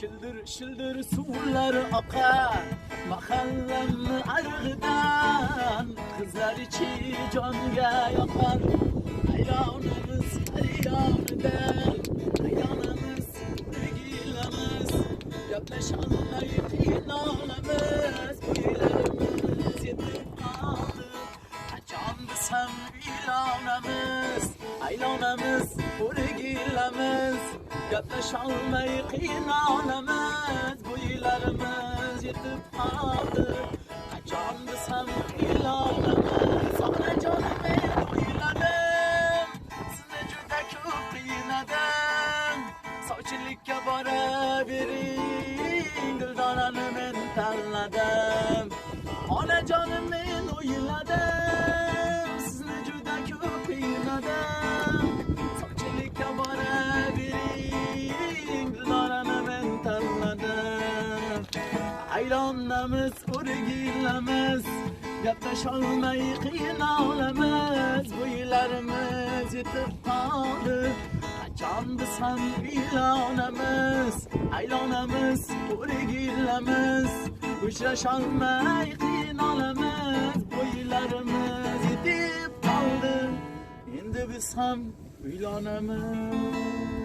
Şıldır şıldır sular akar Mahallemni arg'idan Kızlar içi jonga yoqar Aylonimiz ayyonidan Aylonimiz birgilamiz Gaplasholmay qiynalamiz Kuylarimiz yetib qoldi Qachon desam uylonamiz Aylonamiz birgilamiz Gaplasholmay qiynalamiz Bo'ylarimiz yetib qoldi Qachon desam uylonamiz Onajonim men o'yladim Sizni juda ko'p qiynadim Sovchilikka boravering Dildorani men tanladim Onajonim men o'yladim Aylonamiz o'rgilamiz Gaplasholmay qiynalamiz Bo'ylarimiz yetib qoldi Qachon biz ham uylonamiz Aylonamiz o'rgilamiz Uchrasholmay qiynalamiz Bo'ylarimiz yetib qoldi Endi biz ham uylonamiz